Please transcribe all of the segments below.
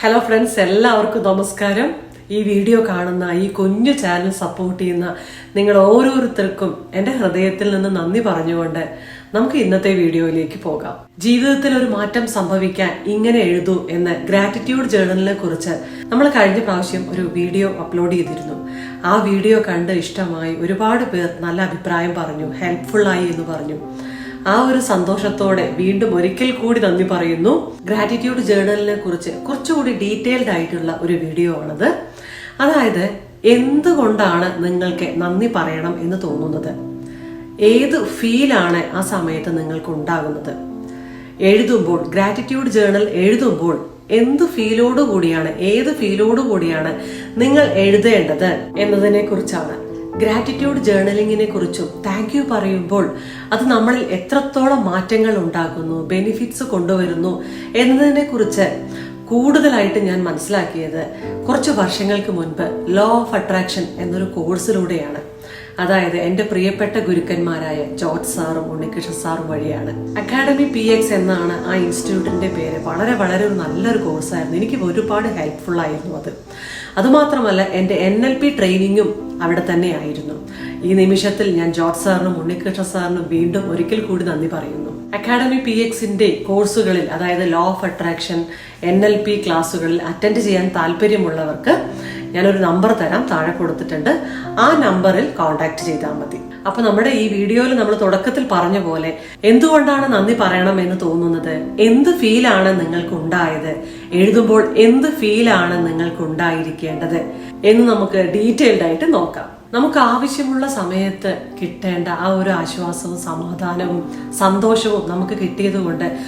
Hello friends എല്ലാവർക്കും നമസ്കാരം. ഈ വീഡിയോ കാണുന്ന ഈ കുഞ്ഞു ചാനൽ സപ്പോർട്ട് ചെയ്യുന്ന നിങ്ങൾ ഓരോരുത്തർക്കും എന്റെ ഹൃദയത്തിൽ നിന്ന് നന്ദി പറഞ്ഞുകൊണ്ട് നമുക്ക് ഇന്നത്തെ വീഡിയോയിലേക്ക് പോകാം. ജീവിതത്തിൽ ഒരു മാറ്റം സംഭവിക്കാൻ ഇങ്ങനെ എഴുതൂ എന്ന ഗ്രാറ്റിറ്റ്യൂഡ് ജേർണലിനെ കുറിച്ച് നമ്മൾ കഴിഞ്ഞ പ്രാവശ്യം ഒരു വീഡിയോ അപ്ലോഡ് ചെയ്തിരുന്നു. ആ വീഡിയോ കണ്ട് ഇഷ്ടമായി ഒരുപാട് പേർ നല്ല അഭിപ്രായം പറഞ്ഞു ഹെൽപ്ഫുള്ളായി എന്ന് പറഞ്ഞു. ആ ഒരു സന്തോഷത്തോടെ വീണ്ടും ഒരിക്കൽ കൂടി നന്ദി പറയുന്നു. ഗ്രാറ്റിറ്റ്യൂഡ് ജേർണലിനെ കുറിച്ച് കുറച്ചുകൂടി ഡീറ്റെയിൽഡ് ആയിട്ടുള്ള ഒരു വീഡിയോ ആണത്. അതായത് എന്തുകൊണ്ടാണ് നിങ്ങൾക്ക് നന്ദി പറയണം എന്ന് തോന്നുന്നത്? ഏത് ഫീലാണ് ആ സമയത്ത് നിങ്ങൾക്ക് ഉണ്ടാകുന്നത്? എഴുതുമ്പോൾ ഗ്രാറ്റിറ്റ്യൂഡ് ജേർണൽ എഴുതുമ്പോൾ എന്ത് ഫീലോട് കൂടിയാണ് ഏത് ഫീലോട് കൂടിയാണ് നിങ്ങൾ എഴുതേണ്ടത് എന്നതിനെ കുറിച്ചാണ് ഗ്രാറ്റിറ്റ്യൂഡ് ജേർണലിങ്ങിനെ കുറിച്ചും താങ്ക് യു പറയുമ്പോൾ അത് നമ്മളിൽ എത്രത്തോളം മാറ്റങ്ങൾ ഉണ്ടാക്കുന്നു ബെനിഫിറ്റ്സ് കൊണ്ടുവരുന്നു എന്നതിനെ കുറിച്ച് കൂടുതലായിട്ട് ഞാൻ മനസ്സിലാക്കിയത് കുറച്ച് വർഷങ്ങൾക്ക് മുൻപ് ലോ ഓഫ് അട്രാക്ഷൻ എന്നൊരു കോഴ്സിലൂടെയാണ് അതായത് എന്റെ പ്രിയപ്പെട്ട ഗുരുക്കന്മാരായ ജോർജ് സാറും ഉണ്ണികൃഷ്ണ സാറും വഴിയാണ്. അക്കാഡമി പി എക്സ് എന്നാണ് ആ ഇൻസ്റ്റിറ്റ്യൂട്ടിന്റെ പേര്. വളരെ വളരെ നല്ലൊരു കോഴ്സായിരുന്നു. എനിക്ക് ഒരുപാട് ഹെൽപ്ഫുൾ ആയിരുന്നു അത്. അതുമാത്രമല്ല എന്റെ എൻ എൽ പി ട്രെയിനിങ്ങും അവിടെ തന്നെ ആയിരുന്നു ഈ നിമിഷത്തിൽ ഞാൻ ജോർജ് സാറിനും ഉണ്ണികൃഷ്ണ സാറിനും വീണ്ടും ഒരിക്കൽ കൂടി നന്ദി പറയുന്നു. അക്കാഡമി പി എക്സിന്റെ കോഴ്സുകളിൽ അതായത് law of attraction N L P ക്ലാസ്സുകളിൽ അറ്റൻഡ് ചെയ്യാൻ താല്പര്യമുള്ളവർക്ക് ഞാനൊരു നമ്പർ തരാം താഴെ കൊടുത്തിട്ടുണ്ട്. ആ നമ്പറിൽ കോൺടാക്ട് ചെയ്താൽ മതി. അപ്പൊ നമ്മുടെ ഈ വീഡിയോയിൽ നമ്മൾ തുടക്കത്തിൽ പറഞ്ഞ പോലെ എന്തുകൊണ്ടാണ് നന്ദി പറയണം എന്ന് തോന്നുന്നത്? എന്ത് ഫീലാണ് നിങ്ങൾക്ക് ഉണ്ടായത് എഴുതുമ്പോൾ എന്ത് ഫീലാണ് നിങ്ങൾക്ക് ഉണ്ടായിരിക്കേണ്ടത് എന്ന് നമുക്ക് ഡീറ്റെയിൽഡ് ആയിട്ട് നോക്കാം. നമുക്ക് ആവശ്യമുള്ള സമയത്ത് കിട്ടേണ്ട ആ ഒരു ആശ്വാസവും സമാധാനവും സന്തോഷവും നമുക്ക് കിട്ടിയത് കൊണ്ട്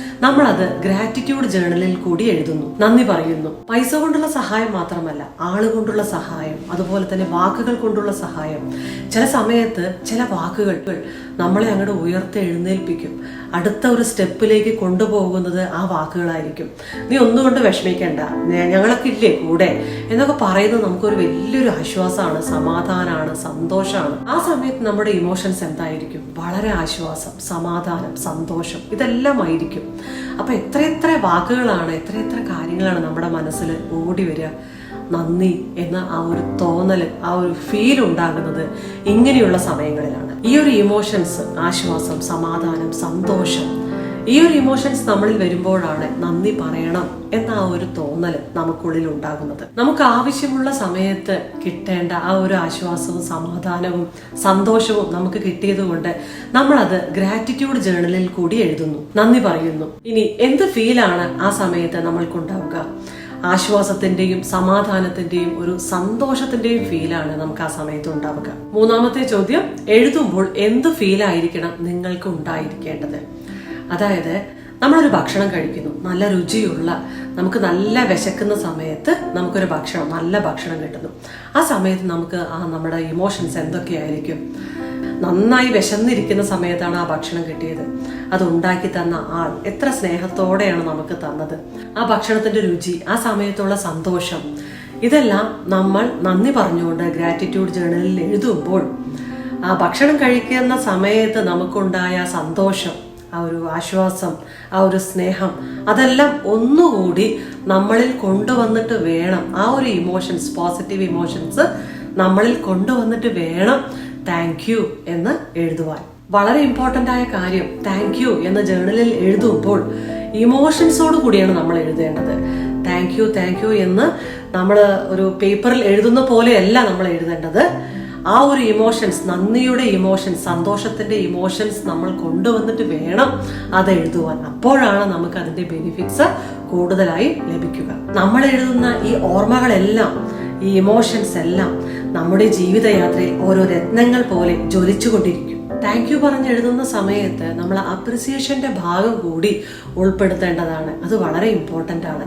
അത് ഗ്രാറ്റിറ്റ്യൂഡ് ജേർണലിൽ കൂടി എഴുതുന്നു. നന്ദി പറയുന്നു. പൈസ കൊണ്ടുള്ള സഹായം മാത്രമല്ല ആളുകൊണ്ടുള്ള സഹായം അതുപോലെ തന്നെ വാക്കുകൾ കൊണ്ടുള്ള സഹായം. ചില സമയത്ത് ചില വാക്കുകൾ നമ്മളെ അങ്ങോട്ട് ഉയർത്തെഴുന്നേൽപ്പിക്കും. അടുത്ത ഒരു സ്റ്റെപ്പിലേക്ക് കൊണ്ടുപോകുന്നത് ആ വാക്കുകളായിരിക്കും. നീ ഒന്നുകൊണ്ട് വിഷമിക്കേണ്ട. ഞങ്ങളൊക്കെ ഇല്ലേ കൂടെ? എന്നൊക്കെ പറയുന്നത് നമുക്കൊരു വലിയൊരു ആശ്വാസമാണ് സമാധാനമാണ്. സന്തോഷമാണ്. ആ സമയത്ത് നമ്മുടെ ഇമോഷൻസ് എന്തായിരിക്കും? വളരെ ആശ്വാസം സമാധാനം സന്തോഷം ഇതെല്ലാം ആയിരിക്കും. അപ്പൊ എത്ര എത്ര വാക്കുകളാണ് എത്ര എത്ര കാര്യങ്ങളാണ് നമ്മുടെ മനസ്സിൽ ഓടി വരിക? നന്ദി എന്ന ആ ഒരു തോന്നൽ ആ ഒരു ഫീൽ ഉണ്ടാകുന്നത് ഇങ്ങനെയുള്ള സമയങ്ങളിലാണ്. ഈ ഒരു ഇമോഷൻസ് ആശ്വാസം സമാധാനം സന്തോഷം ഈ ഒരു ഇമോഷൻസ് നമ്മളിൽ വരുമ്പോഴാണ് നന്ദി പറയണം എന്ന ആ ഒരു തോന്നൽ നമുക്കുള്ളിൽ ഉണ്ടാകുന്നത്. നമുക്ക് ആവശ്യമുള്ള സമയത്ത് കിട്ടേണ്ട ആ ഒരു ആശ്വാസവും സമാധാനവും സന്തോഷവും നമുക്ക് കിട്ടിയത് കൊണ്ട് നമ്മളത് ഗ്രാറ്റിറ്റ്യൂഡ് ജേർണലിൽ കൂടി എഴുതുന്നു. നന്ദി പറയുന്നു. ഇനി എന്ത് ഫീലാണ് ആ സമയത്ത് നമ്മൾക്കുണ്ടാവുക? ആശ്വാസത്തിന്റെയും സമാധാനത്തിന്റെയും ഒരു സന്തോഷത്തിന്റെയും ഫീലാണ് നമുക്ക് ആ സമയത്ത് ഉണ്ടാവുക. മൂന്നാമത്തെ ചോദ്യം എഴുതുമ്പോൾ എന്ത് ഫീലായിരിക്കണം നിങ്ങൾക്ക് ഉണ്ടായിരിക്കേണ്ടത്? അതായത് നമ്മളൊരു ഭക്ഷണം കഴിക്കുന്നു നല്ല രുചിയുള്ള നമുക്ക് നല്ല വിശക്കുന്ന സമയത്ത് നമുക്കൊരു ഭക്ഷണം നല്ല ഭക്ഷണം കിട്ടുന്നു. ആ സമയത്ത് നമുക്ക് ആ നമ്മുടെ ഇമോഷൻസ് എന്തൊക്കെയായിരിക്കും നന്നായി വിശന്നിരിക്കുന്ന സമയത്താണ് ആ ഭക്ഷണം കിട്ടിയത്. അത് ഉണ്ടാക്കി തന്ന ആൾ എത്ര സ്നേഹത്തോടെയാണ് നമുക്ക് തന്നത്. ആ ഭക്ഷണത്തിന്റെ രുചി ആ സമയത്തുള്ള സന്തോഷം ഇതെല്ലാം നമ്മൾ നന്ദി പറഞ്ഞുകൊണ്ട് ഗ്രാറ്റിറ്റ്യൂഡ് ജേണലിൽ എഴുതുമ്പോൾ ആ ഭക്ഷണം കഴിക്കുന്ന സമയത്ത് നമുക്കുണ്ടായ സന്തോഷം ആ ഒരു ആശ്വാസം ആ ഒരു സ്നേഹം അതെല്ലാം ഒന്നുകൂടി നമ്മളിൽ കൊണ്ടുവന്നിട്ട് വേണം. ആ ഒരു ഇമോഷൻസ് പോസിറ്റീവ് ഇമോഷൻസ് നമ്മളിൽ കൊണ്ടുവന്നിട്ട് വേണം താങ്ക് യു എന്ന് എഴുതുവാൻ. വളരെ ഇമ്പോർട്ടന്റ് ആയ കാര്യം താങ്ക് യു എന്ന ജേർണലിൽ എഴുതുമ്പോൾ ഇമോഷൻസോട് കൂടിയാണ് നമ്മൾ എഴുതേണ്ടത്. താങ്ക് യു താങ്ക് യു എന്ന് നമ്മൾ ഒരു പേപ്പറിൽ എഴുതുന്ന പോലെയല്ല നമ്മൾ എഴുതേണ്ടത്. ആ ഒരു ഇമോഷൻസ് നന്ദിയുടെ ഇമോഷൻസ് സന്തോഷത്തിന്റെ ഇമോഷൻസ് നമ്മൾ കൊണ്ടുവന്നിട്ട് വേണം അത് എഴുതുവാൻ. അപ്പോഴാണ് നമുക്ക് അതിന്റെ ബെനിഫിറ്റ്സ് കൂടുതലായി ലഭിക്കുക. നമ്മൾ എഴുതുന്ന ഈ ഓർമ്മകളെല്ലാം ഈ ഇമോഷൻസ് എല്ലാം നമ്മുടെ ജീവിതയാത്രയിൽ ഓരോ രത്നങ്ങൾ പോലെ ജ്വലിച്ചുകൊണ്ടിരിക്കും. താങ്ക് യു പറഞ്ഞ് എഴുതുന്ന സമയത്ത് നമ്മൾ അപ്രിസിയേഷന്റെ ഭാഗം കൂടി ഉൾപ്പെടുത്തേണ്ടതാണ്. അത് വളരെ ഇമ്പോർട്ടന്റ് ആണ്.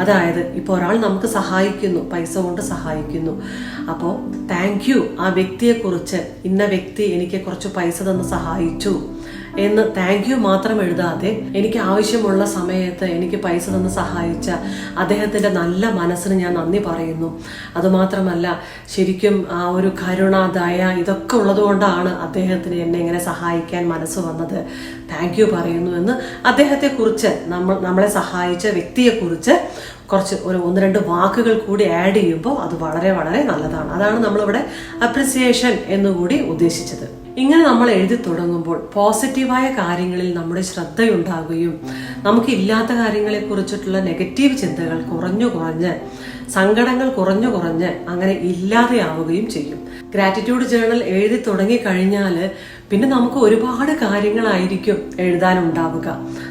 അതായത് ഇപ്പോൾ ഒരാൾ നമുക്ക് സഹായിക്കുന്നു പൈസ കൊണ്ട് സഹായിക്കുന്നു. അപ്പോൾ താങ്ക് യു ആ വ്യക്തിയെക്കുറിച്ച് ഇന്ന വ്യക്തി എനിക്ക് കുറച്ച് പൈസ തന്ന് സഹായിച്ചു. എന്ന് താങ്ക് യു മാത്രം എഴുതാതെ എനിക്ക് ആവശ്യമുള്ള സമയത്ത് എനിക്ക് പൈസ തന്ന് സഹായിച്ച അദ്ദേഹത്തിന്റെ നല്ല മനസ്സിന് ഞാൻ നന്ദി പറയുന്നു. അതുമാത്രമല്ല ശരിക്കും ആ ഒരു കരുണ ദയ ഇതൊക്കെ ഉള്ളതുകൊണ്ടാണ് അദ്ദേഹത്തിന് എന്നെ ഇങ്ങനെ സഹായിക്കാൻ മനസ്സ് വന്നത്. താങ്ക് യു പറയുന്നു എന്ന് അദ്ദേഹത്തെക്കുറിച്ച് നമ്മൾ നമ്മളെ സഹായിച്ച വ്യക്തിയെക്കുറിച്ച് കുറച്ച് ഒരു ഒന്ന് രണ്ട് വാക്കുകൾ കൂടി ആഡ് ചെയ്യുമ്പോൾ അത് വളരെ വളരെ നല്ലതാണ്. അതാണ് നമ്മളിവിടെ അപ്രിസിയേഷൻ എന്നുകൂടി ഉദ്ദേശിച്ചത്. ഇങ്ങനെ നമ്മൾ എഴുതി തുടങ്ങുമ്പോൾ പോസിറ്റീവായ കാര്യങ്ങളിൽ നമ്മുടെ ശ്രദ്ധയുണ്ടാകുകയും നമുക്ക് ഇല്ലാത്ത കാര്യങ്ങളെ കുറിച്ചിട്ടുള്ള നെഗറ്റീവ് ചിന്തകൾ കുറഞ്ഞു കുറഞ്ഞ് സങ്കടങ്ങൾ കുറഞ്ഞു കുറഞ്ഞ് അങ്ങനെ ഇല്ലാതെയാവുകയും ചെയ്യും. ഗ്രാറ്റിറ്റ്യൂഡ് ജേണൽ എഴുതി തുടങ്ങി കഴിഞ്ഞാൽ പിന്നെ നമുക്ക് ഒരുപാട് കാര്യങ്ങളായിരിക്കും എഴുതാനുണ്ടാവുക.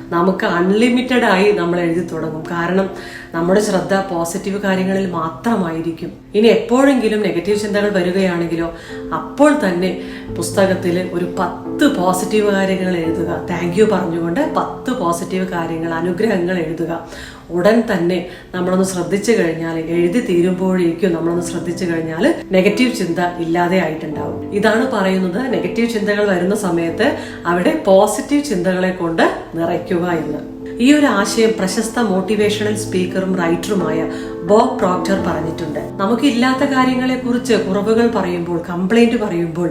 നമുക്ക് അൺലിമിറ്റഡ് ആയി നമ്മൾ എഴുതി തുടങ്ങും. കാരണം നമ്മുടെ ശ്രദ്ധ പോസിറ്റീവ് കാര്യങ്ങളിൽ മാത്രമായിരിക്കും. ഇനി എപ്പോഴെങ്കിലും നെഗറ്റീവ് ചിന്തകൾ വരികയാണെങ്കിലോ അപ്പോൾ തന്നെ പുസ്തകത്തിൽ ഒരു പത്ത് പോസിറ്റീവ് കാര്യങ്ങൾ എഴുതുക. താങ്ക് യു പറഞ്ഞുകൊണ്ട് പത്ത് പോസിറ്റീവ് കാര്യങ്ങൾ അനുഗ്രഹങ്ങൾ എഴുതുക. ഉടൻ തന്നെ നമ്മളൊന്ന് ശ്രദ്ധിച്ചു കഴിഞ്ഞാൽ എഴുതി തീരുമ്പോഴേക്കും നമ്മളൊന്ന് ശ്രദ്ധിച്ചു കഴിഞ്ഞാൽ നെഗറ്റീവ് ചിന്ത ഇല്ലാതെ ആയിട്ടുണ്ടാവും. ഇതാണ് പറയുന്നത്. നെഗറ്റീവ് ചിന്തകൾ വരുന്ന സമയത്ത് അവിടെ പോസിറ്റീവ് ചിന്തകളെ കൊണ്ട് നിറയ്ക്കുക എന്ന്. ഈ ഒരു ആശയം പ്രശസ്ത മോട്ടിവേഷണൽ സ്പീക്കറും റൈറ്ററുമായ ബോബ് പ്രോക്ടർ പറഞ്ഞിട്ടുണ്ട്. നമുക്കില്ലാത്ത കാര്യങ്ങളെ കുറിച്ച് കുറവുകൾ പറയുമ്പോൾ കംപ്ലൈന്റ് പറയുമ്പോൾ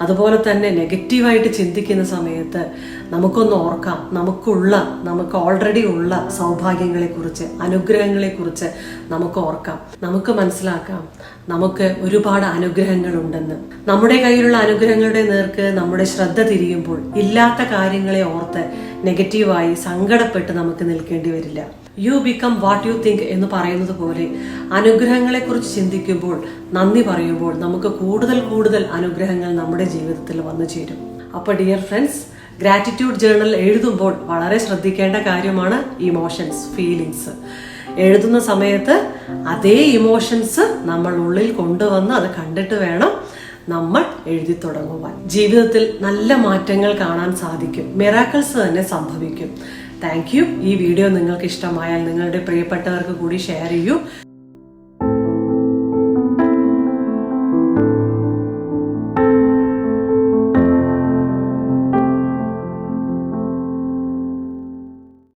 അതുപോലെ തന്നെ നെഗറ്റീവായിട്ട് ചിന്തിക്കുന്ന സമയത്ത് നമുക്കൊന്ന് ഓർക്കാം. നമുക്കുള്ള നമുക്ക് ഓൾറെഡി ഉള്ള സൗഭാഗ്യങ്ങളെ കുറിച്ച് അനുഗ്രഹങ്ങളെ കുറിച്ച് നമുക്ക് ഓർക്കാം. നമുക്ക് മനസ്സിലാക്കാം നമുക്ക് ഒരുപാട് അനുഗ്രഹങ്ങൾ ഉണ്ടെന്ന് നമ്മുടെ കയ്യിലുള്ള അനുഗ്രഹങ്ങളുടെ നേർക്ക് നമ്മുടെ ശ്രദ്ധ തിരിയുമ്പോൾ ഇല്ലാത്ത കാര്യങ്ങളെ ഓർത്ത് നെഗറ്റീവായി സങ്കടപ്പെട്ട് നമുക്ക് നിൽക്കേണ്ടി വരില്ല. You become what you think എന്ന് പറയുന്നത് പോലെ അനുഗ്രഹങ്ങളെ കുറിച്ച് ചിന്തിക്കുമ്പോൾ നന്ദി പറയുമ്പോൾ നമുക്ക് കൂടുതൽ കൂടുതൽ അനുഗ്രഹങ്ങൾ നമ്മുടെ ജീവിതത്തിൽ വന്നു ചേരും. അപ്പോൾ ഡിയർ ഫ്രണ്ട്സ് ഗ്രാറ്റിറ്റ്യൂഡ് ജേർണൽ എഴുതുമ്പോൾ വളരെ ശ്രദ്ധിക്കേണ്ട കാര്യമാണ് ഇമോഷൻസ് ഫീലിങ്സ് എഴുതുന്ന സമയത്ത് അതേ ഇമോഷൻസ് നമ്മൾ ഉള്ളിൽ കൊണ്ടുവന്ന് അത് കണ്ടിട്ട് വേണം നമ്മൾ എഴുതി തുടങ്ങുവാൻ. ജീവിതത്തിൽ നല്ല മാറ്റങ്ങൾ കാണാൻ സാധിക്കും. മിറാക്കിൾസ് തന്നെ സംഭവിക്കും. താങ്ക് യു ഈ വീഡിയോ നിങ്ങൾക്ക് ഇഷ്ടമായാൽ നിങ്ങളുടെ പ്രിയപ്പെട്ടവർക്ക് കൂടി ഷെയർ ചെയ്യൂ.